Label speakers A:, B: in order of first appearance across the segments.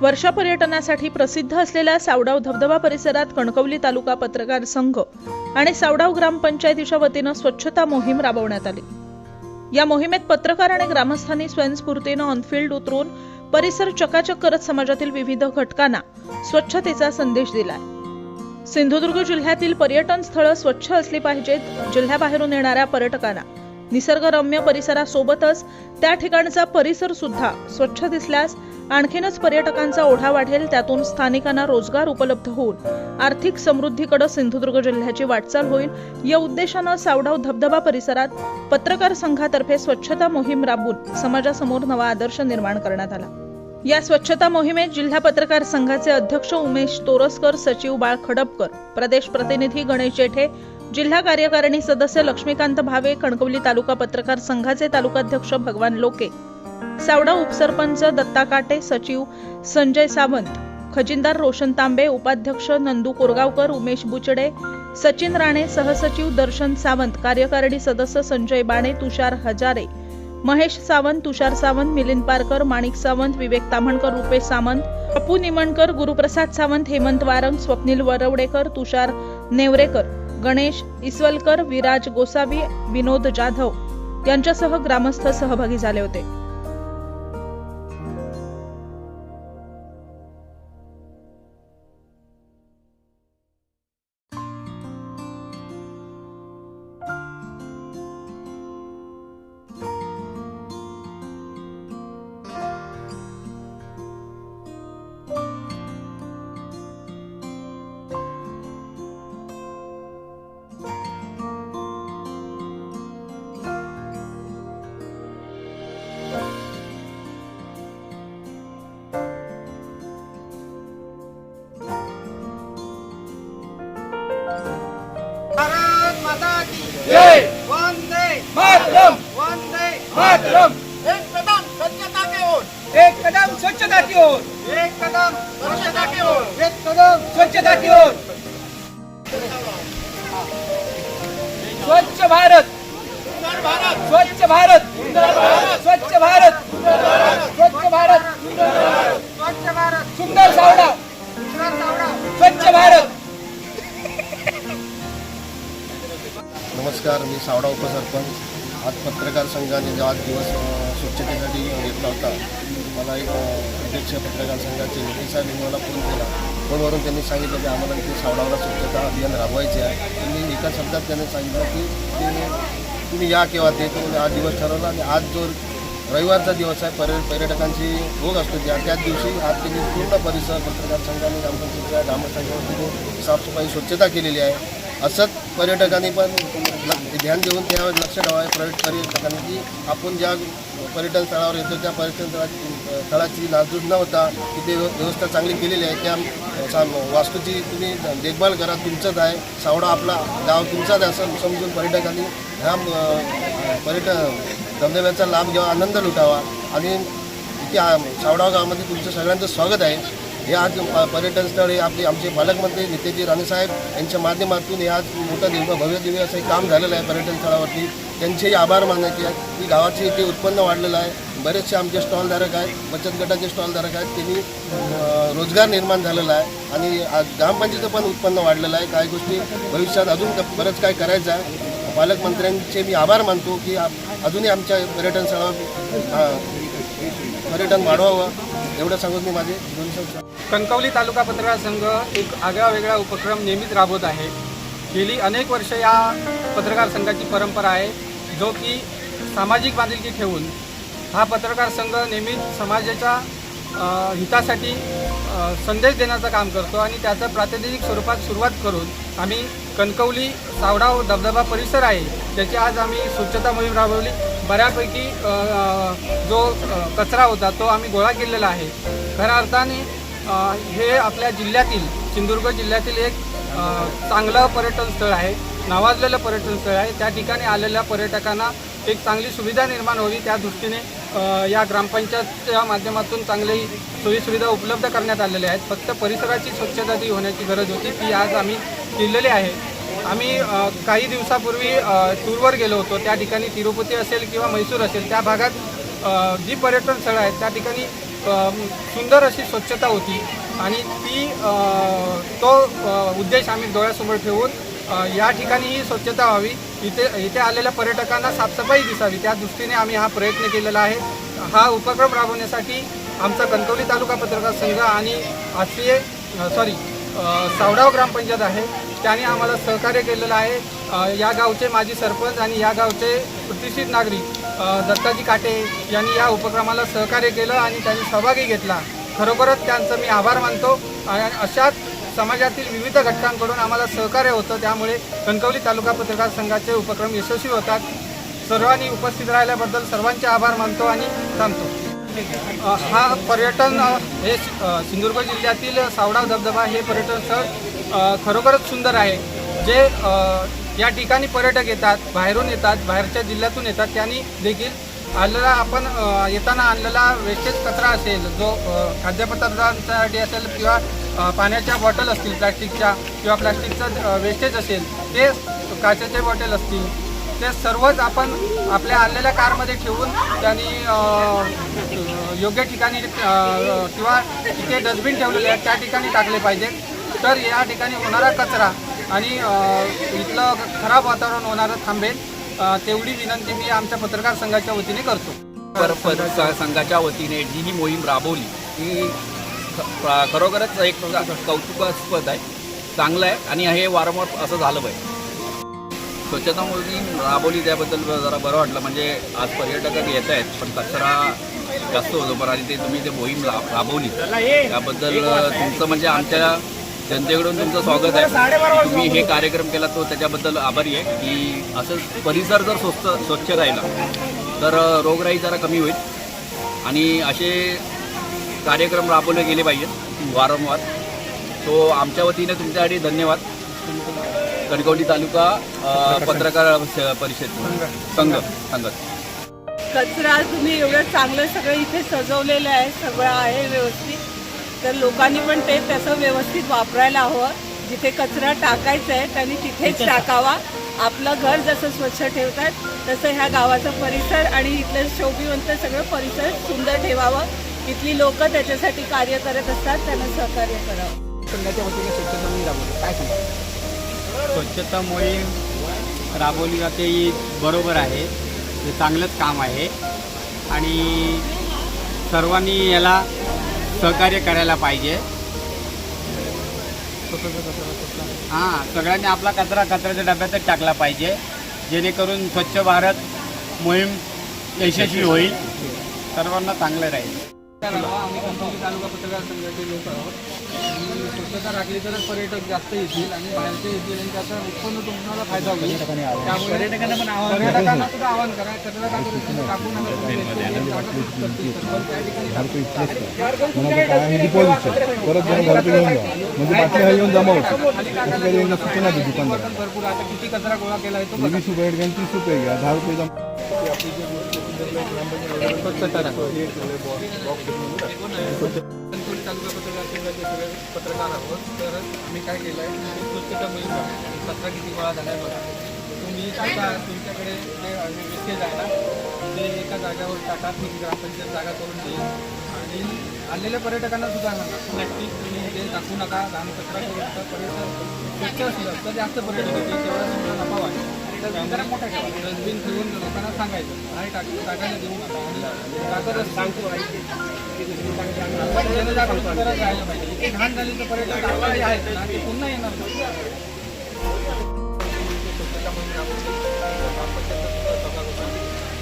A: वर्षा पर्यटनासाठी प्रसिद्ध असलेल्या सावडाव धबधबा परिसरात कणकवली तालुका पत्रकार संघ आणि सावडाव ग्रामपंचायतीच्या वतीनं स्वच्छता मोहीम राबवण्यात आली. या मोहिमेत पत्रकार आणि ग्रामस्थांनी स्वयंस्फूर्तीनं ऑनफिल्ड उतरून परिसर चकाचक करत समाजातील विविध घटकांना स्वच्छतेचा संदेश दिलाय. सिंधुदुर्ग जिल्ह्यातील पर्यटन स्थळं स्वच्छ असली पाहिजेत जिल्ह्याबाहेरून येणाऱ्या पर्यटकांना निसर्गरम्य परिसरासोबतच त्या ठिकाणचा परिसर सुद्धा स्वच्छ दिसल्यास आणखीनच पर्यटकांचा ओढा वाढेल त्यातून स्थानिकांना रोजगार उपलब्ध होऊन आर्थिक समृद्धीकडे सिंधुदुर्ग जिल्ह्याची वाटचाल होईल. या उद्देशानं सावडाव धबधबा परिसरात पत्रकार संघातर्फे स्वच्छता मोहीम राबवून समाजासमोर नवा आदर्श निर्माण करण्यात आला. या स्वच्छता मोहिमेत जिल्हा पत्रकार संघाचे अध्यक्ष उमेश तोरसकर सचिव बाळ खडपकर प्रदेश प्रतिनिधी गणेश जेठे जिल्हा कार्यकारिणी सदस्य लक्ष्मीकांत भावे कणकवली तालुका पत्रकार संघाचे तालुकाध्यक्ष भगवान लोके सावडा उपसरपंच दत्ता काटे सचिव संजय सावंत खजिनदार रोशन तांबे उपाध्यक्ष नंदू कोरगावकर उमेश बुचडे सचिन राणे सहसचिव दर्शन सावंत कार्यकारिणी सदस्य संजय बाणे तुषार हजारे महेश सावंत तुषार सावंत मिलिंद पारकर माणिक सावंत विवेक ताम्हणकर रुपेश सामंत अप्पू निमणकर गुरुप्रसाद सावंत हेमंत वारंग स्वप्नील वरवडेकर तुषार नेवरेकर गणेश इसवलकर विराज गोसावी विनोद जाधव यांच्यासह ग्रामस्थ सहभागी झाले होते.
B: एक कदम स्वच्छता की ओर।
C: एक कदम स्वच्छता की ओर।
B: एक कदम स्वच्छता की ओर। एक कदम
C: स्वच्छता की ओर। स्वच्छ भारत।
B: सुंदर भारत।
C: स्वच्छ भारत। स्वच्छ भारत। स्वच्छ भारत।
B: स्वच्छ भारत।
C: सुंदर सावडा।
B: सुंदर सावडा।
C: स्वच्छ भारत।
D: नमस्कार मी सावडा उपसरपंच. आज पत्रकार संघाने जो आज दिवस स्वच्छतेसाठी घेतला होता मला एक अध्यक्ष पत्रकार संघाचे नेते साहेब यांनी मला फोन केला. फोनवरून त्यांनी सांगितलं की आम्हाला इथे सावडावला स्वच्छता अभियान राबवायचे आहे. त्यांनी एका शब्दात त्यांनी सांगितलं की ते तुम्ही या केव्हा ते तुम्ही आज दिवस ठरवला आणि आज जो रविवारचा दिवस आहे पर्य पर्यटकांची रोग असतो त्या त्याच दिवशी आज त्यांनी पूर्ण परिसर पत्रकार संघाने ग्रामपंचायत ग्रामस्थांच्या वतीने साफसफाई स्वच्छता केलेली आहे. असंच पर्यटकांनी पण ध्यान देऊन त्या लक्ष ठेवावे पर्यट पर्यटकांनी की आपण ज्या पर्यटन स्थळावर येतो त्या पर्यटन स्थळा स्थळाची नासधूस न होता तिथे व्यव- व्यवस्था चांगली केलेली आहे. त्या वास्तूची तुम्ही देखभाल करा तुमचंच आहे. सावडा आपला गाव तुमचाच आहे असं समजून पर्यटकांनी ह्या पर्यटन धबधब्याचा लाभ घ्यावा आनंद लुटावा. आणि इथे सावडा सावडाव गावामध्ये तुमचं सगळ्यांचं स्वागत आहे. हे आज पर्यटन स्थळ हे आपले आमचे पालकमंत्री नितेजी राणेसाहेब यांच्या माध्यमातून हे आज मोठं दिव्य भव्य दिव्य असं काम झालेलं आहे पर्यटन स्थळावरती. त्यांचेही आभार मानायचे आहेत की गावाचे इथे उत्पन्न वाढलेलं आहे. बरेचसे आमचे स्टॉलधारक आहेत. बचत गटाचे स्टॉलधारक आहेत. त्यांनी रोजगार निर्माण झालेला आहे. आणि आज ग्रामपंचायतीचं पण उत्पन्न वाढलेलं आहे. काही गोष्टी भविष्यात अजून बरंच काय करायचं आहे. पालकमंत्र्यांचे मी आभार मानतो की अजूनही आमच्या पर्यटन स्थळावर पर्यटन वाढवावं. एवढं सांगून मी माझे दोन शब्द
E: कणकवली तालुका पत्रकार संघ एक आगळा वेगळा उपक्रम नेहमीच राबवत आहे. गेली अनेक वर्ष या पत्रकार संघाची परंपरा आहे जो की सामाजिक बांधिलकी ठेवून हा पत्रकार संघ नेहमीच समाजाच्या हितासाठी संदेश देण्याचं काम करतो आणि त्याचं प्रातिनिधिक स्वरूपात सुरुवात करून आम्ही कणकवली सावडाव धबधबा परिसर आहे त्याची आज आम्ही स्वच्छता मोहीम राबवली. बऱ्यापैकी जो कचरा होता तो आम्ही गोळा केलेला आहे. खऱ्या अर्थाने हे आपल्या जिल्ह्यातील सिंधुदुर्ग जिल्ह्यातील एक चांगलं पर्यटन स्थळ आहे. नावाजलेलं पर्यटन स्थळ आहे. त्या ठिकाणी आलेल्या पर्यटकांना एक चांगली सुविधा निर्माण व्हावी. त्या दृष्टीने या ग्रामपंचायतच्या माध्यमातून चांगली सोयीसुविधा उपलब्ध करण्यात आलेल्या आहेत. फक्त परिसराची स्वच्छता ती होण्याची गरज होती. ती आज आम्ही केलेली आहे. आम्ही काही दिवसापूर्वी टूरवर गेलो होतो. त्या ठिकाणी तिरुपती असेल किंवा म्हैसूर असेल त्या भागात जी पर्यटन स्थळं आहेत त्या ठिकाणी सुंदर अशी स्वच्छता होती. आणि ती तो उद्देश आम्ही डोळ्यासमोर ठेवून या ठिकाणी ही स्वच्छता व्हावी. इथे इथे आलेल्या पर्यटकांना साफसफाई दिसावी. त्या दृष्टीने आम्ही हा प्रयत्न केलेला आहे. हा उपक्रम राबवण्यासाठी आमचा कणकवली तालुका पत्रकार संघ आणि आशिये सॉरी सावडाव ग्रामपंचायत आहे. त्याने आम्हाला सहकार्य केलेलं आहे. या गावचे माजी सरपंच आणि या गावचे प्रतिष्ठित नागरिक दत्ताजी काटे यांनी या उपक्रमाला सहकार्य केलं आणि त्यांनी सहभागी घेतला. खरोखरच त्यांचं मी आभार मानतो आणि अशाच समाजातील विविध घटकांकडून आम्हाला सहकार्य होतं. त्यामुळे कणकवली तालुका पत्रकार संघाचे उपक्रम यशस्वी होतात. सर्वांनी उपस्थित राहिल्याबद्दल सर्वांचे आभार मानतो आणि थांबतो. हा पर्यटन हे सिंधुदुर्ग जिल्ह्यातील सावडा धबधबा हे पर्यटन स्थळ खरोखरच सुंदर आहे. जे या ठिकाणी पर्यटक येतात बाहेरून येतात बाहेरच्या जिल्ह्यातून येतात त्यांनी देखील आणलेला आपण येताना आणलेला वेस्टेज कचरा असेल जो खाद्यपदार्थांसाठी असेल किंवा पाण्याच्या बॉटल असतील प्लॅस्टिकच्या किंवा प्लॅस्टिकचं वेस्टेज असेल ते काचेचे बॉटल असतील ते सर्वच आपण आपल्या आणलेल्या कारमध्ये ठेवून त्यांनी योग्य ठिकाणी किंवा तिथे डस्टबिन ठेवलेले आहेत त्या ठिकाणी टाकले पाहिजेत. तर या ठिकाणी होणारा कचरा आणि इथलं खराब वातावरण होणारं थांबेल तेवढी विनंती मी आमच्या पत्रकार संघाच्या वतीने करतो.
F: संघाच्या वतीने जी ही मोहीम राबवली. ही खरोखरच एक कौतुकास्पद आहे. चांगलं आहे आणि हे वारंवार असं झालं पाहिजे. स्वच्छता मोहीम राबवली त्याबद्दल जरा बरं वाटलं. म्हणजे आज पर्यटक येत आहेत पण कचरा जास्त होतो. पण आणि ते तुम्ही ते मोहीम रा राबवली. त्याबद्दल तुमचं म्हणजे आमच्या जनतेकडून तुमचं स्वागत आहे. तुम्ही हे कार्यक्रम केला तो त्याच्याबद्दल आभारी आहे की असं परिसर जर स्वस्त स्वच्छ राहिला तर रोगराई जरा कमी होईल. आणि असे कार्यक्रम राबवले गेले पाहिजेत वारंवार. तो आमच्या वतीने तुमच्यासाठी धन्यवाद. कणकवली तालुका पत्रकार परिषद. संघ संघ.
G: कचरा तुम्ही एवढं चांगलं सगळं इथे सजवलेलं आहे सगळं आहे व्यवस्थित. तर लोकांनी पण ते तसं व्यवस्थित वापरायला हवं. जिथे कचरा टाकायचा आहे त्यांनी तिथेच टाकावा. आपलं घर जसं स्वच्छ ठेवतात तसं ह्या गावाचा परिसर आणि इथलं शोभिवंत सगळं परिसर सुंदर ठेवावं. इथली लोक त्याच्यासाठी कार्य करत असतात त्यांना सहकार्य करावं.
E: संघाच्या वतीने स्वच्छता काय सांगा
H: स्वच्छता मोहीम राबवली जाते ही बरोबर आहे. हे चांगलंच काम आहे. आणि सर्वांनी याला सहकार्य करायला पाहिजे. हां सगळ्यांनी आपला कचरा कचऱ्याच्या डब्यातच टाकला पाहिजे. जेणेकरून स्वच्छ भारत मोहीम यशस्वी होईल. सर्वांना चांगलं राहील.
E: आम्ही कणकवली तालुका पत्रकार संघाचे लोक आहोत. स्वच्छता राखली तरच पर्यटक जास्त येतील आणि बाहेरचे येतील आणि त्याचा उत्पन्न तुम्हाला फायदा होईल. त्यामुळे पर्यटकांना पण पर्यटकांना सुद्धा आवाहन करा. कचरा टाकू नका
I: म्हणजे
E: भरपूर. आता किती कचरा गोळा केला आहे तो बघा.
I: वीस रुपये तीस रुपये घ्या दहा रुपये.
E: कणकवली तालुका पत्रकार संघाचे सगळे पत्रकार आहोत तर आम्ही काय केलं आहे स्वच्छता मोहीम पत्रा किती गोळा झाला आहे बघा तुम्ही टाका तुमच्याकडे जे वेस्टेज आहे ना ते एका जागेवर टाका ती ग्रामपंचायत जागा करून देईल आणि आलेल्या पर्यटकांना सुद्धा सांगा तुम्ही ते दाखवू नका घाण कचरा करू नका परिसर स्वच्छ असलं तर जास्त पर्यटक येतील तेवढा तुम्हाला नफा वाटेल डस्टबिन ठेवून लोकांना सांगायचं नाही टाक टाकायला देऊ नका टाकतच सांगतो आपण जनजागृती करत राहायला पाहिजे इथे घाण झाली तर पर्यटक आलेले आहेत ना ते पुन्हा येणार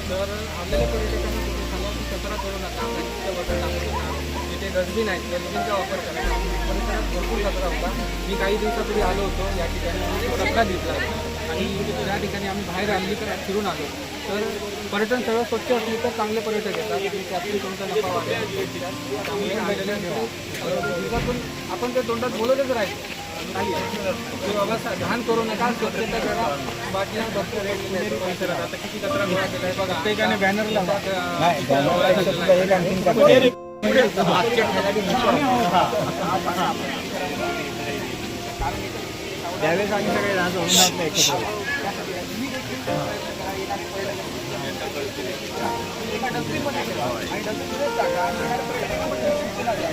E: तर आलेल्या पर्यटकांना तुम्ही सांगा की कचरा करू नका प्लॅस्टिकच्या टाकू नका तिथे डस्टबिन आहेत डस्टबिनचा वापर करायचा परिसरात भरपूर कचरा होता मी काही दिवसापूर्वी आलो होतो या ठिकाणी मी दिसला घेतला आणि त्या ठिकाणी आम्ही बाहेर आणली तर फिरून आलो. तर पर्यटन स्थळं स्वच्छ असली तर चांगले पर्यटक येतात आणि त्यातून तुमचा नफा वाढेल. दिवसातून आपण ते तोंडात बोलतच राहायचं नाही. बाबा घाण करू नका स्वच्छता करा. बाटल्या भरपूर परिसरात आता किती कचरा गोळा केला आहे बघा प्रत्येकाने बॅनर
C: डस्टबिनमध्ये त्यावेळेस आणि सगळे टाका आणि येणाऱ्या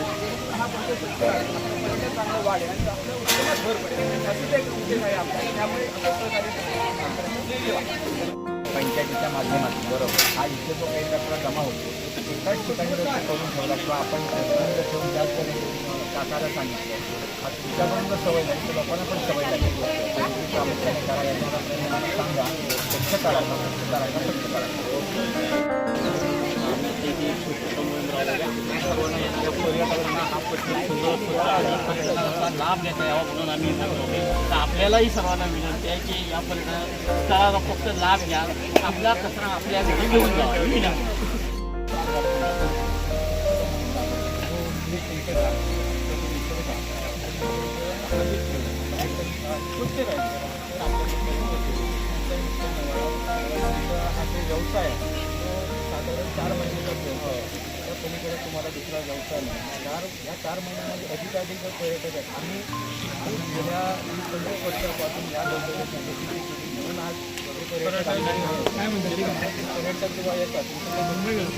C: आहे. आणि आपलं भर पडेल एक आहे त्यामुळे
H: पंचायतीच्या माध्यमातून. बरोबर हा इथे जो काही कचरा जमा होतो. एकाच ठिकाणी जर करून ठेवला किंवा आपण जर ठेवून त्याच टाकायला सांगितलं. हा तुमच्याकडून जर सवय झाली तर लोकांना पण सवय तुम्ही प्रामुख्याने करा त्यांना सांगा स्वच्छ करायला स्वच्छ करायला स्वच्छ करायला
J: लाभ घेता यावा म्हणून आम्ही इथं ठेवले. तर आपल्यालाही सर्वांना विनंती आहे की या पर्यटन स्थळाचा फक्त लाभ घ्या. आपला कचरा आपल्या घरी घेऊन जा. विनंती
C: व्यवसाय साधारण चार महिने पलीकडे तुम्हाला दुसरा व्यवसाय नाही. चार या चार महिन्यामध्ये अधिकाधिक पर्यटक आहेत आम्ही गेल्या पंचवीस वर्षापासून या व्यवसायाची म्हणून आज हे पर्यटक जेव्हा येतात तुमच्या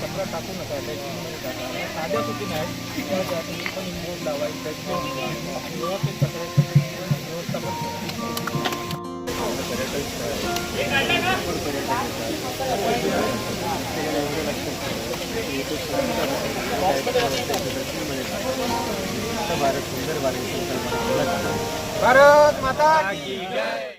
C: कचरा टाकू नका डस्टबिनमध्ये टाका आणि साध्या सुटी नाही तुम्ही पण बोर्ड लावायचं व्यवस्थित कचऱ्याचं व्यवस्थापन करा.
B: भारत माता की